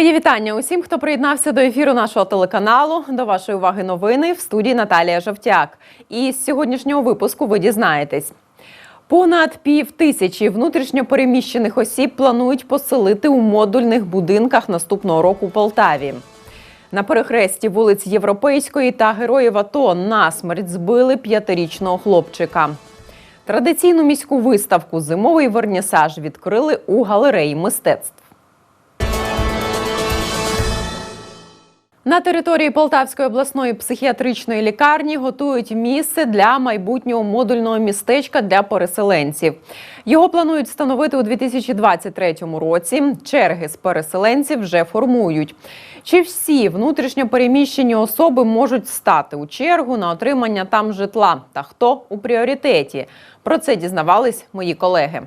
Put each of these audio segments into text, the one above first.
Мої вітання усім, хто приєднався до ефіру нашого телеканалу. До вашої уваги новини в студії Наталія Жовтяк. І з сьогоднішнього випуску ви дізнаєтесь. Понад пів тисячі внутрішньопереміщених осіб планують поселити у модульних будинках наступного року у Полтаві. На перехресті вулиць Європейської та Героїв АТО насмерть збили п'ятирічного хлопчика. Традиційну міську виставку Зимовий вернісаж відкрили у галереї мистецтв. На території Полтавської обласної психіатричної лікарні готують місце для майбутнього модульного містечка для переселенців. Його планують встановити у 2023 році. Черги з переселенців вже формують. Чи всі внутрішньо переміщені особи можуть стати у чергу на отримання там житла? Та хто у пріоритеті? Про це дізнавались мої колеги.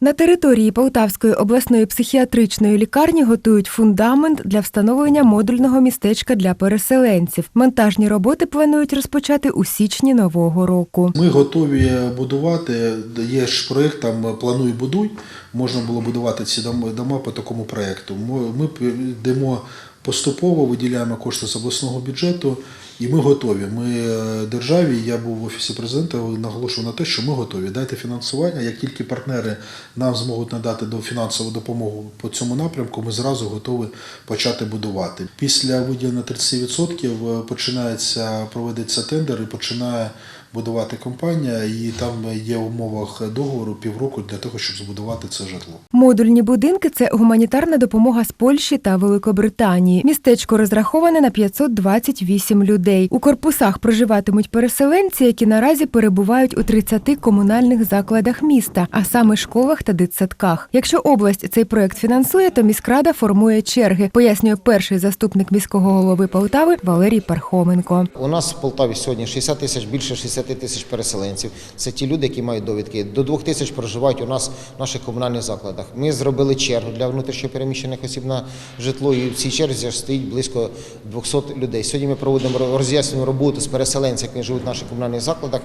На території Полтавської обласної психіатричної лікарні готують фундамент для встановлення модульного містечка для переселенців. Монтажні роботи планують розпочати у січні нового року. Ми готові будувати. Є ж проєкт, там плануй будуй. Можна було будувати ці дома, по такому проєкту. Ми йдемо поступово, виділяємо кошти з обласного бюджету, і ми готові. Ми е, державі, я був в офісі президента, наголошував на те, що ми готові. Дайте фінансування. Як тільки партнери нам зможуть надати до фінансову допомогу по цьому напрямку, ми зразу готові почати будувати. Після виділення 30% починається проводиться тендер і починає будувати компанія, і там є в умовах договору півроку для того, щоб збудувати це житло. Модульні будинки це гуманітарна допомога з Польщі та Великобританії. Містечко розраховане на 528 людей. У корпусах проживатимуть переселенці, які наразі перебувають у 30 комунальних закладах міста, а саме школах та дитсадках. Якщо область цей проект фінансує, то міськрада формує черги, пояснює перший заступник міського голови Полтави Валерій Пархоменко. У нас в Полтаві сьогодні 60 тисяч, більше 60 тисяч переселенців. Це ті люди, які мають довідки. До 2 тисяч проживають у нас в наших комунальних закладах. Ми зробили чергу для внутрішньопереміщених осіб на житло, і в цій черзі стоїть близько 200 людей. Сьогодні ми проводимо роз'яснену роботу з переселенцями, які живуть в наших комунальних закладах,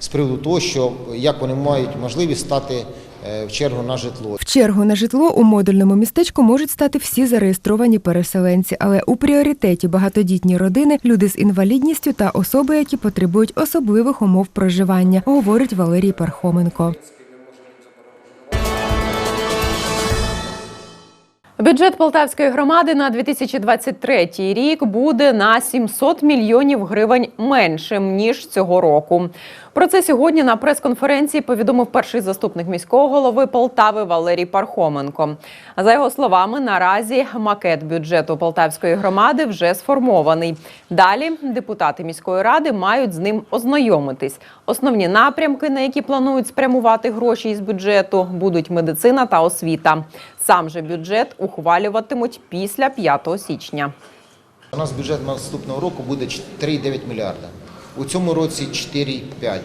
з приводу того, що як вони мають можливість стати в чергу на житло. В чергу на житло у модульному містечку можуть стати всі зареєстровані переселенці, але у пріоритеті багатодітні родини, люди з інвалідністю та особи, які потребують особливих умов проживання, говорить Валерій Пархоменко. Бюджет Полтавської громади на 2023 рік буде на 700 мільйонів гривень меншим ніж цього року. Про це сьогодні на прес-конференції повідомив перший заступник міського голови Полтави Валерій Пархоменко. За його словами, наразі макет бюджету Полтавської громади вже сформований. Далі депутати міської ради мають з ним ознайомитись. Основні напрямки, на які планують спрямувати гроші із бюджету, будуть медицина та освіта. Сам же бюджет ухвалюватимуть після 5 січня. У нас бюджет наступного року буде 3,9 мільярда. У цьому році 4,5,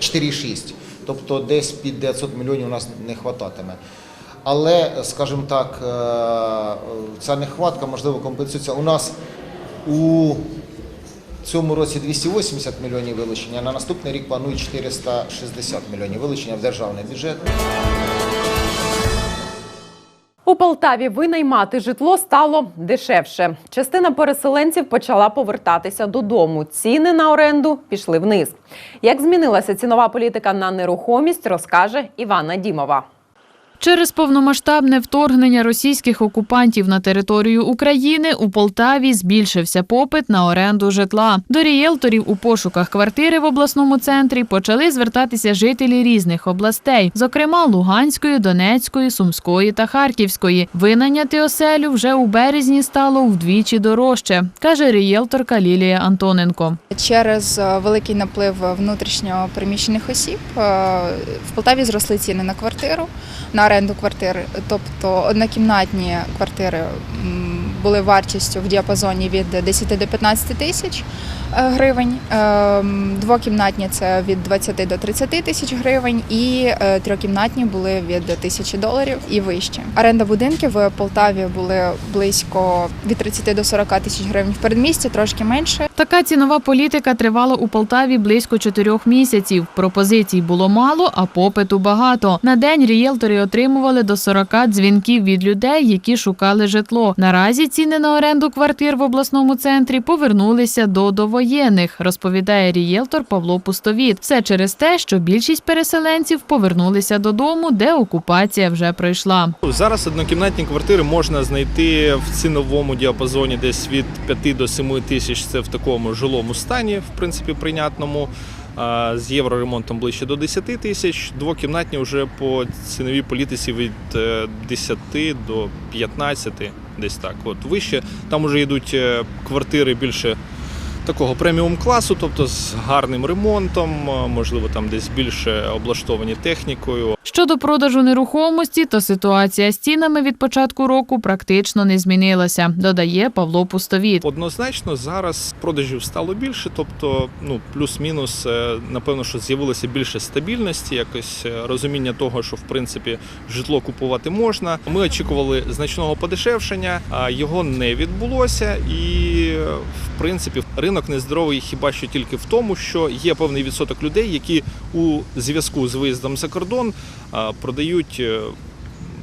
4,6. Тобто десь під 900 мільйонів у нас не хвататиме. Але, скажімо так, е, ця нехватка можливо компенсується. У нас у цьому році 280 мільйонів вилучення, на наступний рік планують 460 мільйонів вилучення в державний бюджет. Полтаві винаймати житло стало дешевше. Частина переселенців почала повертатися додому. Ціни на оренду пішли вниз. Як змінилася цінова політика на нерухомість, розкаже Івана Дімова. Через повномасштабне вторгнення російських окупантів на територію України у Полтаві збільшився попит на оренду житла. До рієлторів у пошуках квартири в обласному центрі почали звертатися жителі різних областей, зокрема Луганської, Донецької, Сумської та Харківської. Винайняти оселю вже у березні стало вдвічі дорожче, каже рієлторка Лілія Антоненко. Через е, великий наплив внутрішньо переміщених осіб е, в Полтаві зросли ціни на квартиру, на оренду квартир. Тобто однокімнатні квартири були вартістю в діапазоні від 10 до 15 тисяч е, гривень. Ем, Двокімнатні це від 20 до 30 тисяч гривень, і е, трьохкімнатні були від тисячі доларів і вище. Оренда будинків в Полтаві були близько від 30 до 40 тисяч гривень в передмісті, трошки менше. Така цінова політика тривала у Полтаві близько чотирьох місяців. Пропозицій було мало, а попиту багато. На день рієлтори отримували до 40 дзвінків від людей, які шукали житло. Наразі ціни на оренду квартир в обласному центрі повернулися до довоєнних, розповідає рієлтор Павло Пустовіт. Все через те, що більшість переселенців повернулися додому, де окупація вже пройшла. Зараз однокімнатні квартири можна знайти в ціновому діапазоні десь від 5 до 7 тисяч. Це в такому жилому стані, в принципі, прийнятному. З євроремонтом ближче до 10 тисяч. Двокімнатні вже по ціновій політиці від е, 10 до 15, десь так. От вище там вже йдуть е, квартири більше такого преміум класу, тобто з гарним ремонтом, е, можливо, там десь більше облаштовані технікою. Щодо продажу нерухомості, то ситуація з цінами від початку року практично не змінилася, додає Павло Пустовіт. Однозначно зараз продажів стало більше, тобто ну плюс-мінус, е, напевно, що з'явилося більше стабільності, якось е, розуміння того, що в принципі житло купувати можна. Ми очікували значного подешевшення, а його не відбулося. І в принципі ринок нездоровий хіба що тільки в тому, що є певний відсоток людей, які у зв'язку з виїздом за кордон продають е,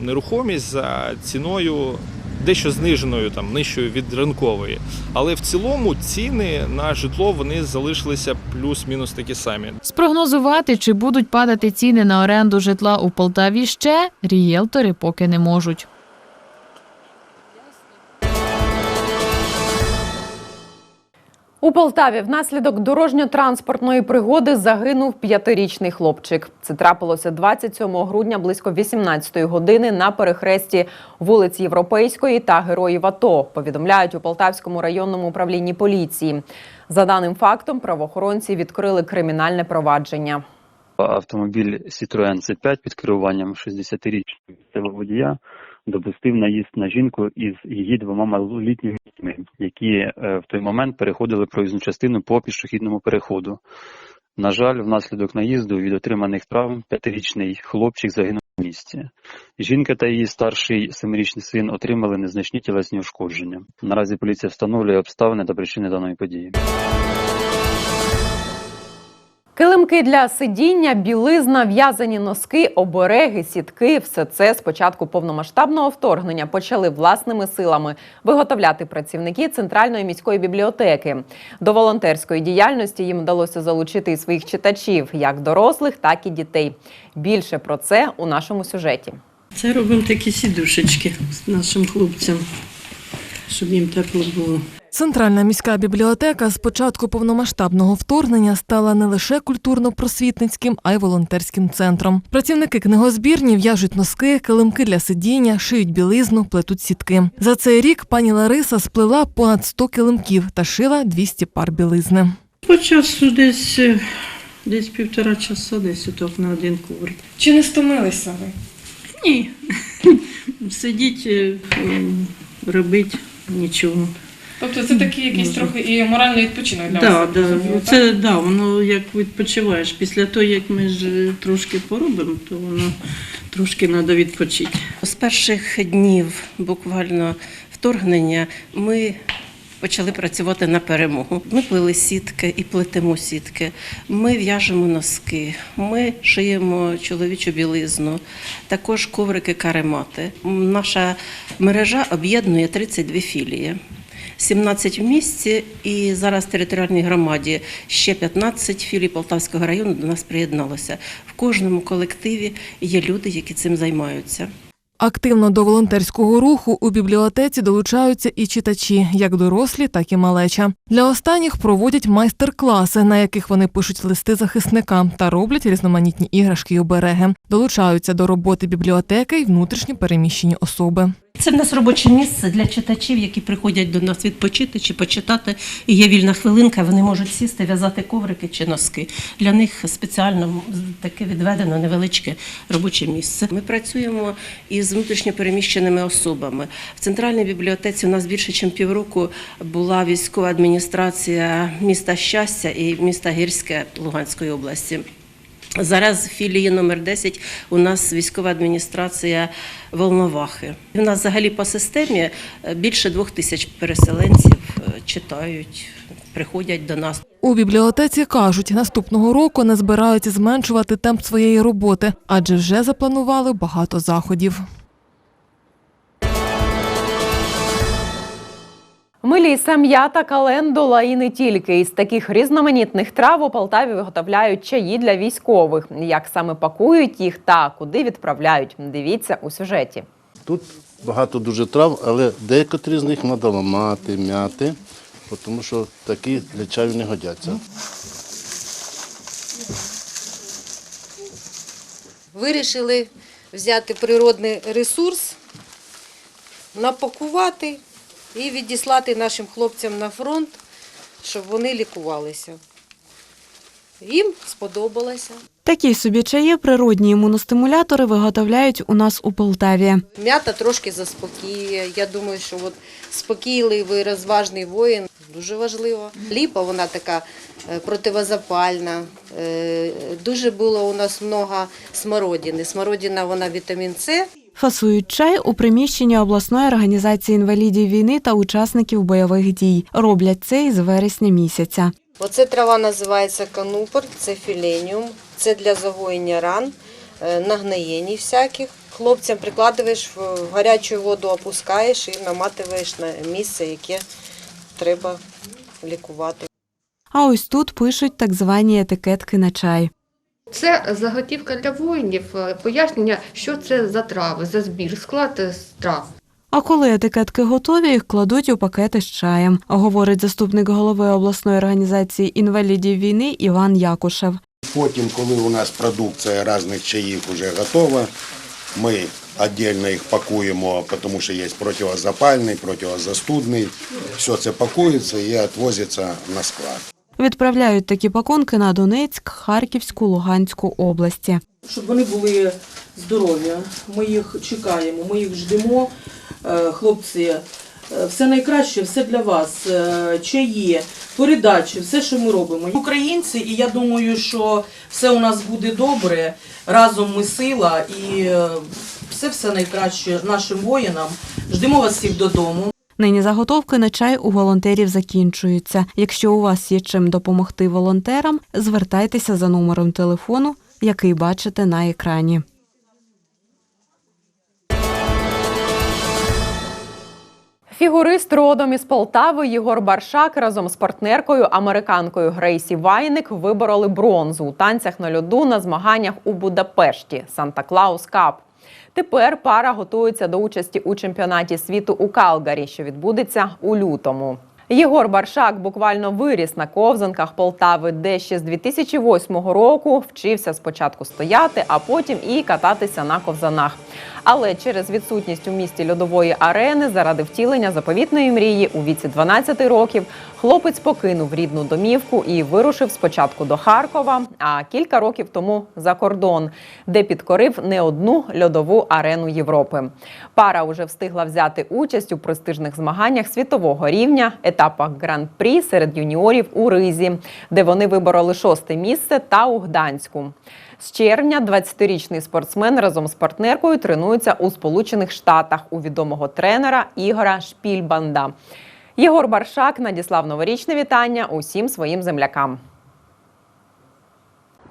нерухомість за ціною дещо зниженою, там нижчою від ринкової. Але в цілому ціни на житло вони залишилися плюс-мінус такі самі. Спрогнозувати, чи будуть падати ціни на оренду житла у Полтаві ще, рієлтори поки не можуть. У Полтаві внаслідок дорожньо-транспортної пригоди загинув п'ятирічний хлопчик. Це трапилося 27 грудня близько 18 години на перехресті вулиць Європейської та Героїв АТО. Повідомляють у Полтавському районному управлінні поліції. За даним фактом, правоохоронці відкрили кримінальне провадження. Автомобіль Citroen C5 під керуванням 60-річного водія допустив наїзд на жінку із її двома малолітніми дітьми, які е, в той момент переходили проїзну частину по пішохідному переходу. На жаль, внаслідок наїзду від отриманих травм п'ятирічний хлопчик загинув на місці. Жінка та її старший семирічний син отримали незначні тілесні ушкодження. Наразі поліція встановлює обставини та причини даної події. Килимки для сидіння, білизна, в'язані носки, обереги, сітки все це з початку повномасштабного вторгнення почали власними силами виготовляти працівники центральної міської бібліотеки. До волонтерської діяльності їм вдалося залучити і своїх читачів, як дорослих, так і дітей. Більше про це у нашому сюжеті. Це робимо такі сідушечки з нашим хлопцям, щоб їм тепло було. Центральна міська бібліотека з початку повномасштабного вторгнення стала не лише культурно-просвітницьким, а й волонтерським центром. Працівники книгозбірні в'яжуть носки, килимки для сидіння, шиють білизну, плетуть сітки. За цей рік пані Лариса сплела понад 100 килимків та шила 200 пар білизни. По часу десь, е, десь півтора часа, десь отак на один коврик. Чи не стомилися ви? Ні. Сидіть, е, робить нічого. Тобто це такий якийсь трохи і моральний відпочинок для Да, вас. да. зрозуміло, Це да, воно як відпочиваєш. Після того, як ми ж е, трошки поробимо, то воно трошки треба відпочити. З перших днів буквально вторгнення ми почали працювати на перемогу. Ми плели сітки і плетемо сітки. Ми в'яжемо носки, ми шиємо чоловічу білизну, також коврики каремати. Наша мережа об'єднує 32 філії. 17 в місті і зараз в територіальній громаді ще 15 філій Полтавського району до нас приєдналося. В кожному колективі є люди, які цим займаються. Активно до волонтерського руху у бібліотеці долучаються і читачі, як дорослі, так і малеча. Для останніх проводять майстер-класи, на яких вони пишуть листи захисникам та роблять різноманітні іграшки й обереги. Долучаються до роботи бібліотеки й внутрішньо переміщені особи. Це в нас робоче місце для читачів, які приходять до нас відпочити чи почитати. І є вільна хвилинка, вони можуть сісти, в'язати коврики чи носки. Для них спеціально таке відведено невеличке робоче місце. Ми працюємо із внутрішньопереміщеними особами. В центральній бібліотеці у нас більше ніж півроку була військова адміністрація міста Щастя і міста Гірське Луганської області. Зараз в філії номер 10 у нас військова адміністрація Волновахи. У нас взагалі по системі е, більше двох тисяч переселенців е, читають, приходять до нас. У бібліотеці кажуть, наступного року не збираються зменшувати темп своєї роботи, адже вже запланували багато заходів. Меліса, м'ята, календула і не тільки. Із таких різноманітних трав у Полтаві виготовляють чаї для військових. Як саме пакують їх та куди відправляють, дивіться у сюжеті. Тут багато дуже трав, але декотрі з них треба ламати, м'яти, тому що такі для чаю не годяться. Вирішили взяти природний ресурс, напакувати і відіслати нашим хлопцям на фронт, щоб вони лікувалися. Їм сподобалося. Такі собі чаї природні імуностимулятори виготовляють у нас у Полтаві. М'ята трошки заспокіює. Я думаю, що от спокійливий, розважний воїн дуже важливо. Ліпа вона така е, противозапальна. Е, Дуже було у нас много смородини. Смородина вона вітамін С. Фасують чай у приміщенні обласної організації інвалідів війни та учасників бойових дій. Роблять це із вересня місяця. Оце трава називається канупор, це філеніум, це для загоєння ран, е, нагноєнь всяких. Хлопцям прикладуєш в гарячу воду, опускаєш і наматуєш на місце, яке треба лікувати. А ось тут пишуть так звані етикетки на чай. Це заготівка для воїнів, е, пояснення, що це за трави, за збір, склад е, з трав. А коли етикетки готові, їх кладуть у пакети з чаєм, говорить заступник голови обласної організації інвалідів війни Іван Якушев. Потім, коли у нас продукція різних чаїв вже готова, ми віддільно їх пакуємо, тому що є противозапальний, противозастудний. Все це пакується і відвозиться на склад. Відправляють такі пакунки на Донецьк, Харківську, Луганську області. Щоб вони були здорові. Ми їх чекаємо, ми їх ждемо. Е, Хлопці, е, все найкраще, все для вас. Е, Чаї, передачі, все, що ми робимо. Українці, і я думаю, що все у нас буде добре. Разом ми сила і все все найкраще нашим воїнам. Ждемо вас всіх додому. Нині заготовки на чай у волонтерів закінчуються. Якщо у вас є чим допомогти волонтерам, звертайтеся за номером телефону, який бачите на екрані. Фігурист родом із Полтави Єгор Баршак разом з партнеркою американкою Грейсі Вайник вибороли бронзу у танцях на льоду на змаганнях у Будапешті Санта Клаус Кап. Тепер пара готується до участі у чемпіонаті світу у Калгарі, що відбудеться у лютому. Єгор Баршак буквально виріс на ковзанках Полтави, де ще з 2008 року вчився спочатку стояти, а потім і кататися на ковзанах. Але через відсутність у місті льодової арени заради втілення заповітної мрії у віці 12 років хлопець покинув рідну домівку і вирушив спочатку до Харкова, а кілька років тому за кордон, де підкорив не одну льодову арену Європи. Пара уже встигла взяти участь у престижних змаганнях світового рівня, етапах гран-прі серед юніорів у Ризі, де вони вибороли шосте місце, та у Гданську. З червня 20-річний спортсмен разом з партнеркою тренується у Сполучених Штатах у відомого тренера Ігора Шпільбанда. Єгор Баршак надіслав новорічне вітання усім своїм землякам.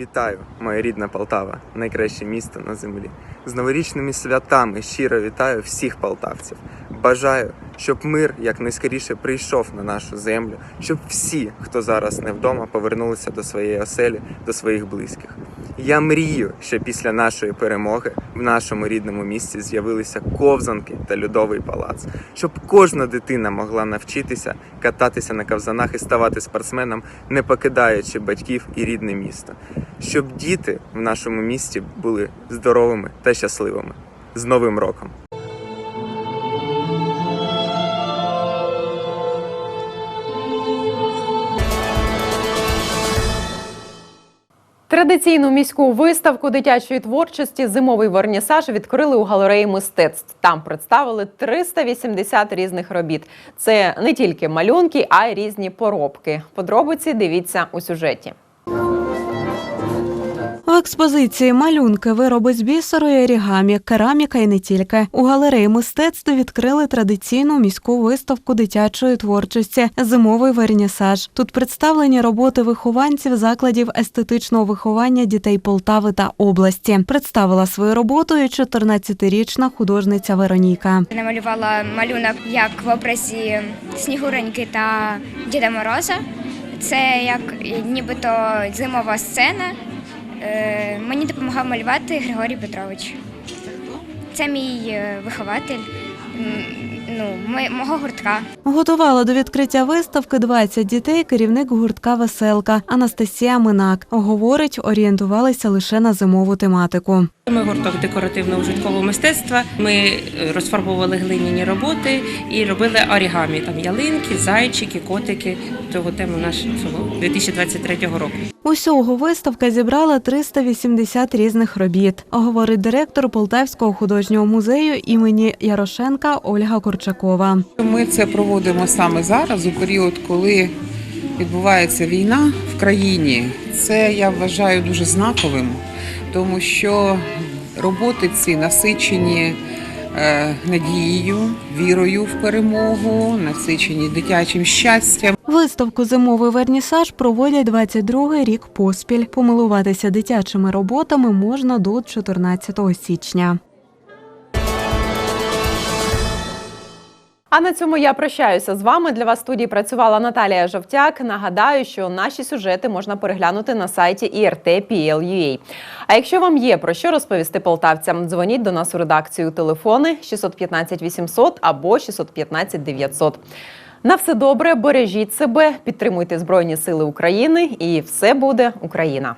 Вітаю, моя рідна Полтава, найкраще місто на землі. З новорічними святами щиро вітаю всіх полтавців. Бажаю, щоб мир якнайскоріше прийшов на нашу землю, щоб всі, хто зараз не вдома, повернулися до своєї оселі, до своїх близьких. Я мрію, що після нашої перемоги в нашому рідному місті з'явилися ковзанки та льодовий палац, щоб кожна дитина могла навчитися кататися на ковзанах і ставати спортсменом, не покидаючи батьків і рідне місто, щоб діти в нашому місті були здоровими та щасливими. З Новим роком! Традиційну міську виставку дитячої творчості Зимовий вернісаж відкрили у галереї мистецтв. Там представили 380 різних робіт. Це не тільки малюнки, а й різні поробки. Подробиці дивіться у сюжеті. В експозиції малюнки, вироби з бісеру і орігамі, кераміка і не тільки. У галереї мистецтв відкрили традиційну міську виставку дитячої творчості Зимовий вернісаж. Тут представлені роботи вихованців закладів естетичного виховання дітей Полтави та області. Представила свою роботу і 14-річна художниця Вероніка. Намалювала малюнок як в образі Снігуреньки та Діда Мороза. Це як нібито зимова сцена. Е, Мені допомагав малювати Григорій Петрович. Це мій е, вихователь ну, ми- мого гуртка. Готувала до відкриття виставки 20 дітей керівник гуртка Веселка Анастасія Минак. Говорить, орієнтувалися лише на зимову тематику. Ми гурток декоративно-ужиткового мистецтва. Ми е, розфарбовували глиняні роботи і робили орігамі. Там ялинки, зайчики, котики. Того тему нашого 2023 року. Усього виставка зібрала 380 різних робіт, говорить директор Полтавського художнього музею імені Ярошенка Ольга Корчакова. Ми це проводимо саме зараз, у період, коли відбувається війна в країні. Це я вважаю дуже знаковим, тому що роботи ці насичені е, надією, вірою в перемогу, насичені дитячим щастям. Виставку Зимовий вернісаж проводять 22-й рік поспіль. Помилуватися дитячими роботами можна до 14 січня. А на цьому я прощаюся з вами. Для вас в студії працювала Наталія Жовтяк. Нагадаю, що наші сюжети можна переглянути на сайті IRT.PL.UA. А якщо вам є про що розповісти полтавцям, дзвоніть до нас у редакцію телефони 615 800 або 615 900. На все добре, бережіть себе, підтримуйте Збройні Сили України, і все буде Україна.